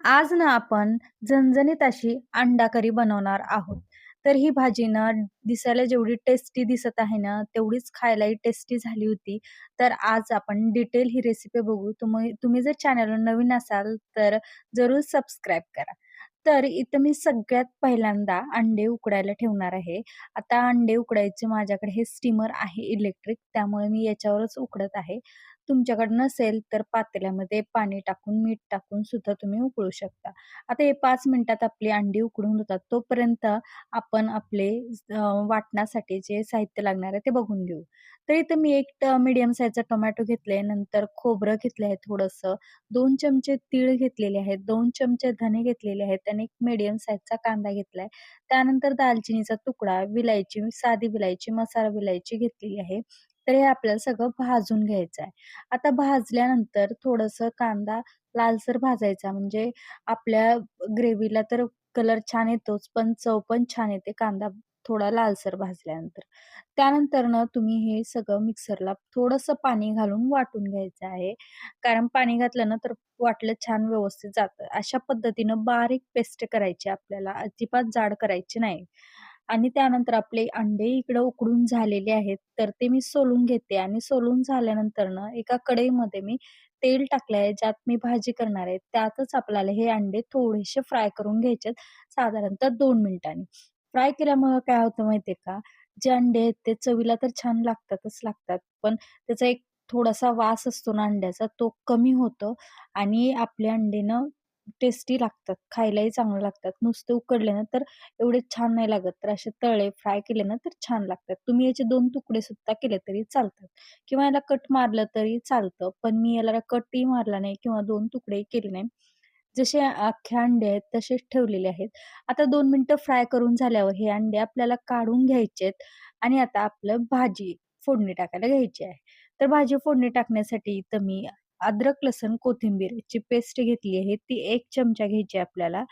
आज ना आपण झणझणीत अशी अंडा करी बनवणार आहोत. तर ही भाजी ना दिसायला जेवढी टेस्टी दिसत आहे ना, तेवढीच खायलाही टेस्टी झाली होती. तर आज आपण डिटेल ही रेसिपी बघू. तुम्ही तुम्ही जर चॅनलवर नवीन असाल तर जरूर सबस्क्राईब करा. तर इथं मी सगळ्यात पहिल्यांदा अंडे उकडायला ठेवणार आहे. आता अंडे उकडायचे माझ्याकडे हे स्टीमर आहे इलेक्ट्रिक, त्यामुळे मी याच्यावरच उकडत आहे. तुमच्याकडे नसेल तर पातेल्यामध्ये पाणी टाकून, मीठ टाकून सुद्धा तुम्ही उकळू शकता. आता हे पाच मिनिटात आपली अंडी उकळून होतात. तोपर्यंत आपण आपले वाटण्यासाठी जे साहित्य लागणार आहे ते बघून घेऊ. तर इथं मी एक मीडियम साईजचा टोमॅटो घेतलाय, नंतर खोबरं घेतलं आहे थोडंसं, दोन चमचे तीळ घेतलेले आहेत, दोन चमचे धने घेतलेले आहेत आणि एक मीडियम साईजचा कांदा घेतलाय. त्यानंतर दालचिनीचा तुकडा, विलायची, साधी विलायची, मसाला विलायची घेतलेली आहे. तर हे आपल्याला सगळं भाजून घ्यायचं आहे. आता भाजल्यानंतर थोडंसं कांदा लालसर भाजायचा म्हणजे आपल्या ग्रेव्हीला तर कलर छान येतोच, पण चव पण छान येते कांदा थोडा लालसर भाजल्यानंतर. त्यानंतर ना तुम्ही हे सगळं मिक्सरला थोडंसं पाणी घालून वाटून घ्यायचं आहे. कारण पाणी घातलं ना तर वाटलं छान व्यवस्थित जातं. अशा पद्धतीनं बारीक पेस्ट करायची आपल्याला, अजिबात जाड करायची नाही. आणि त्यानंतर आपले अंडे इकडं उकडून झालेले आहेत, तर ते मी सोलून घेते आणि सोलून झाल्यानंतर ना एका कढईमध्ये मी तेल टाकलं आहे, ज्यात मी भाजी करणार आहे. त्यातच आपल्याला हे अंडे थोडेसे फ्राय करून घ्यायचे साधारणतः दोन मिनिटांनी. फ्राय केल्यामुळं काय होतं माहिती का, जे अंडे आहेत ते चवीला तर छान लागतातच लागतात, पण त्याचा एक थोडासा वास असतो ना अंड्याचा, तो कमी होतो आणि आपले अंडे ना टेस्टी लागतात, खायलाही चांगलं लागतात. नुसते उकडले ना तर एवढे छान नाही लागत. तर असे तळे फ्राय केले ना तर छान लागतात. तुम्ही याचे दोन तुकडे सुद्धा केले तरी चालतात किंवा याला कट मारलं तरी चालतं. पण मी याला कटही मारला नाही किंवा दोन तुकडेही केले नाही. जसे अख्खे अंडे आहेत तसेच ठेवलेले आहेत. आता दोन मिनिटं फ्राय करून झाल्यावर हे अंडे आपल्याला काढून घ्यायचे आहेत आणि आता आपलं भाजी फोडणी टाकायला घ्यायची आहे. तर भाजी फोडणी टाकण्यासाठी इथं मी अद्रक, लसूण, कोथिंबीरची पेस्ट घेतली आहे. ती 1 चमचा घ्यायची आहे आपल्याला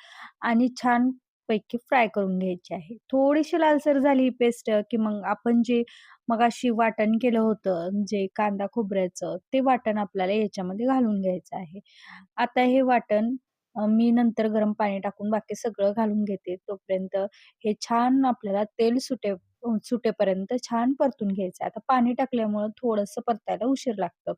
आणि छानपैकी फ्राय करून घ्यायची आहे. थोडीशी लालसर झाली ही पेस्ट, की मग आपण जे मगाशी वाटण केलं होतं, जे कांदा खोबऱ्याचं, ते वाटण आपल्याला याच्यामध्ये घालून घ्यायचं आहे. आता हे वाटण अ, मी नंतर गरम पाणी टाकून बाकी सगळं घालून घेते. तोपर्यंत हे छान आपल्याला तेल सुटे सुटेपर्यंत छान परतून घ्यायचं आहे. आता पाणी टाकल्यामुळं थोडंसं परतायला उशीर लागतं.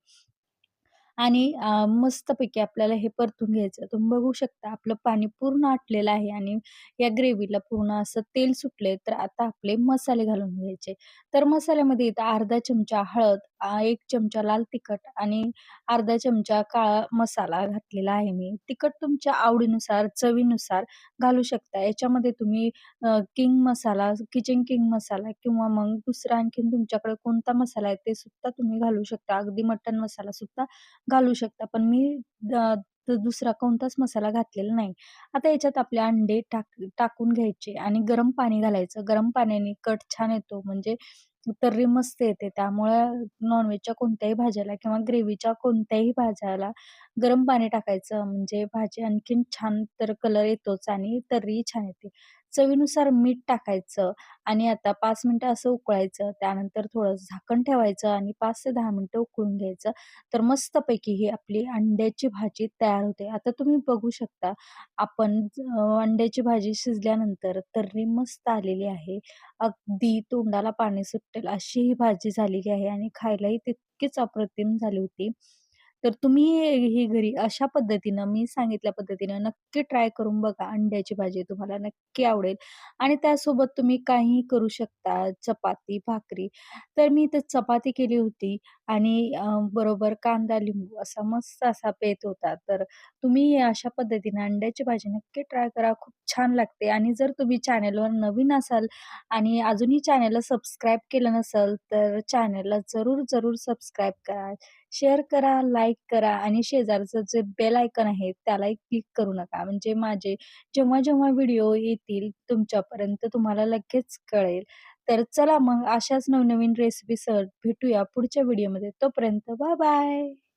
आणि अ, मस्तपैकी आपल्याला हे परतून घ्यायचं. तुम्ही बघू शकता आपलं पाणी पूर्ण आटलेलं आहे आणि या ग्रेव्हीला पूर्ण असं तेल सुटले तर आता आपले मसाले घालून घ्यायचे. तर मसाल्यामध्ये इथं अर्धा चमचा हळद, अ, 1 चमचा लाल तिखट आणि अर्धा चमचा काळा मसाला घातलेला आहे मी. तिखट तुमच्या आवडीनुसार, चवीनुसार घालू शकता. याच्यामध्ये तुम्ही अ, किंग मसाला, किचन किंग मसाला किंवा मग दुसरा आणखीन तुमच्याकडे कोणता मसाला आहे ते सुद्धा तुम्ही घालू शकता. अगदी मटण मसाला सुद्धा घालू शकता. पण मी दुसरा कोणताच मसाला घातलेला नाही. आता याच्यात आपले अंडे टाक टाकून घ्यायचे आणि गरम पाणी घालायचं. गरम पाण्याने कट छान येतो म्हणजे तर्री मस्त येते. त्यामुळं नॉनव्हेजच्या कोणत्याही भाज्याला किंवा ग्रेव्हीच्या कोणत्याही भाज्याला गरम पाणी टाकायचं म्हणजे भाजी आणखीन छान तर कलर येतोच आणि तर्रीही छान येते. चवीनुसार मीठ टाकायचं आणि आता पाच मिनिटं असं उकळायचं. त्यानंतर थोडं झाकण ठेवायचं आणि पाच ते दहा मिनिटं उकळून घ्यायचं. तर मस्तपैकी ही आपली अंड्याची भाजी तयार होते. आता तुम्ही बघू शकता आपण अंड्याची भाजी शिजल्यानंतर तर्री मस्त आलेली आहे. अगदी तोंडाला पाणी वाटेल अशी ही भाजी झालेली आहे आणि खायलाही तितकीच अप्रतिम झाली होती. तर तुम्ही ही घरी अशा पद्धतीनं मी सांगितल्या पद्धतीनं नक्की ट्राय करून बघा. अंड्याची भाजी तुम्हाला नक्की आवडेल आणि त्यासोबत तुम्ही काहीही करू शकता. चपाती, भाकरी. तर मी इथे चपाती केली होती आणि अ, बरोबर कांदा, लिंबू असा मस्त असा बेत होता. तर तुम्ही अशा पद्धतीने अंड्याची भाजी नक्की ट्राय करा. खूप छान लागते आणि जर तुम्ही चॅनलवर नवीन असाल आणि अजूनही चॅनलला सबस्क्राईब केलं नसेल, तर चॅनलला जरूर, जरूर सबस्क्राईब करा. शेअर करा, लाईक करा आणि शेजारचं जे बेल आयकॉन आहे त्यालाही क्लिक करू नका. म्हणजे माझे जेव्हा-जेव्हा व्हिडिओ येतील तुमच्यापर्यंत तुम्हाला लगेच कळेल. तर चला मग अशाच नवनवीन रेसिपीसह भेटूया पुढच्या व्हिडिओमध्ये. तोपर्यंत बाय बाय.